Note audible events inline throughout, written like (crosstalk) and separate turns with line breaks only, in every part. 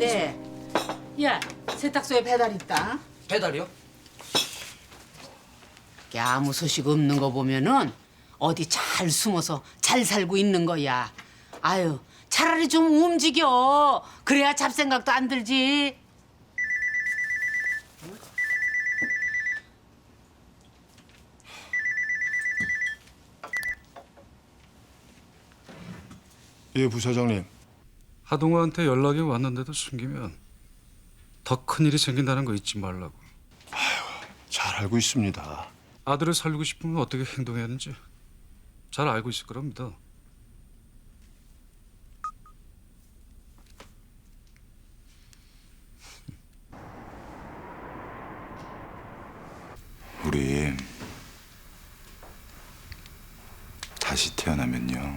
네. 야, 세탁소에 배달 있다.
배달이요?
야, 아무 소식 없는 거 보면은 어디 잘 숨어서 잘 살고 있는 거야. 아유, 차라리 좀 움직여. 그래야 잡생각도 안 들지.
예, 부사장님.
하동호한테 연락이 왔는데도 숨기면 더 큰 일이 생긴다는 거 잊지 말라고.
잘 알고 있습니다.
아들을 살리고 싶으면 어떻게 행동해야 하는지 잘 알고 있을 거랍니다.
우리 다시 태어나면요.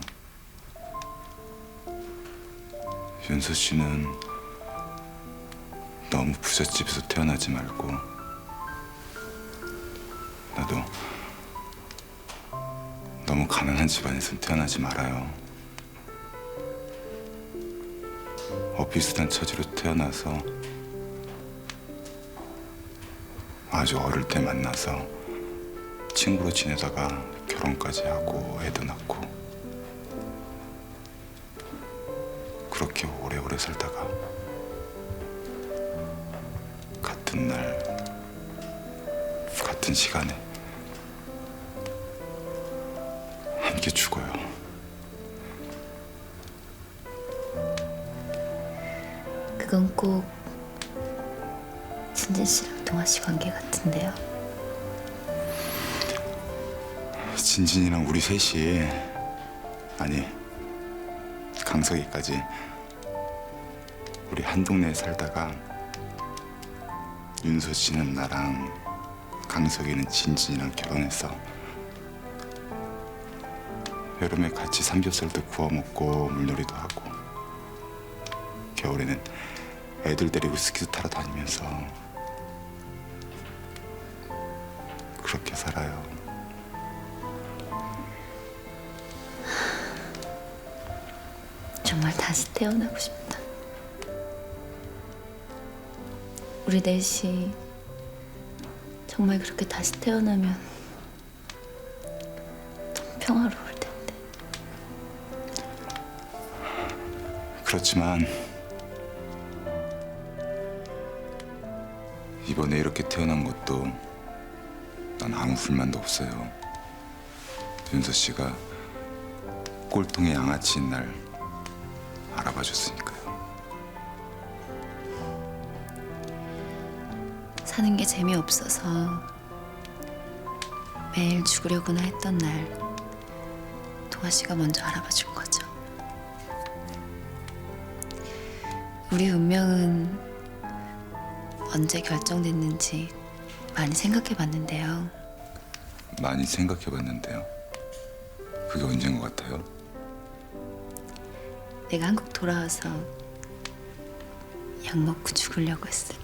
윤서 씨는 너무 부잣집에서 태어나지 말고 나도 너무 가난한 집안에서 태어나지 말아요. 어비슷한 처지로 태어나서 아주 어릴 때 만나서 친구로 지내다가 결혼까지 하고 애도 낳고 오래오래 살다가 같은 날 같은 시간에 함께 죽어요.
그건 꼭 진진 씨랑 동아 씨 관계 같은데요.
진진이랑 우리 셋이 아니 강석이까지 우리 한 동네에 살다가 윤서 씨는 나랑 강석이는 진진이랑 결혼해서 여름에 같이 삼겹살도 구워 먹고 물놀이도 하고 겨울에는 애들 데리고 스키도 타러 다니면서 그렇게 살아요.
정말 다시 태어나고 싶다. 우리 넷이 정말 그렇게 다시 태어나면 너무 평화로울 텐데.
그렇지만 이번에 이렇게 태어난 것도 난 아무 불만도 없어요. 윤서 씨가 꼴통의 양아치인 날 알아봐 줬으니까
사는 게 재미없어서 매일 죽으려고나 했던 날 도아 씨가 먼저 알아봐 준 거죠. 우리 운명은 언제 결정됐는지 많이 생각해 봤는데요.
많이 생각해 봤는데요. 그게 언제인 것 같아요?
내가 한국 돌아와서 약 먹고 죽으려고 했을 때.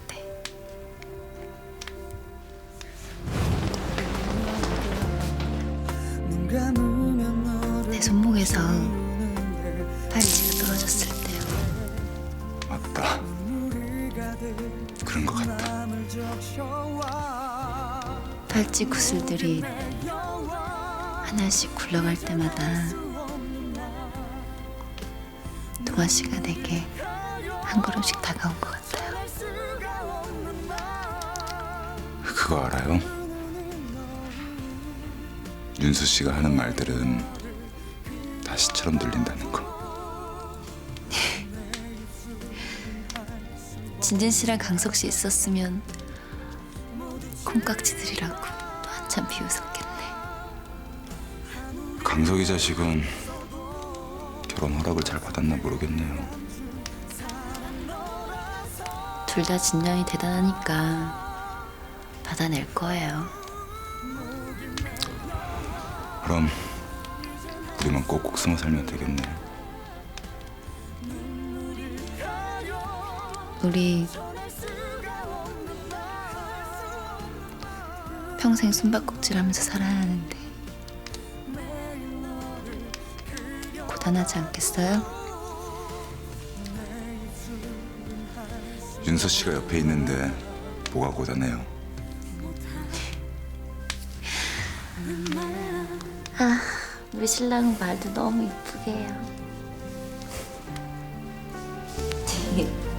내 손목에서 팔찌가 떨어졌을 때요.
맞다. 그런 것 같다.
팔찌 구슬들이 하나씩 굴러갈 때마다 도아 씨가 내게 한 걸음씩 다가온 것 같아요.
그거 알아요? 윤수 씨가 하는 말들은 다 시처럼 들린다는 거.
진진 씨랑 강석 씨 있었으면 콩깍지들이라고 또 한참 비웃었겠네.
강석이 자식은 결혼 허락을 잘 받았나 모르겠네요.
둘 다 진량이 대단하니까 받아낼 거예요.
그럼 우리만 꼭꼭 숨어 살면 되겠네.
우리 평생 숨바꼭질 하면서 살아야 하는데 고단하지 않겠어요?
윤서 씨가 옆에 있는데 뭐가 고단해요?
우리 신랑은 말도 너무 이쁘게 해요. (laughs)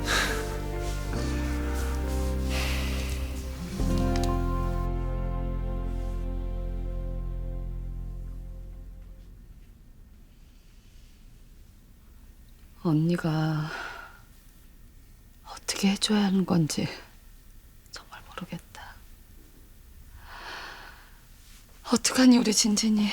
언니가 어떻게 해줘야 하는 건지 정말 모르겠다. 어떡하니 우리 진진이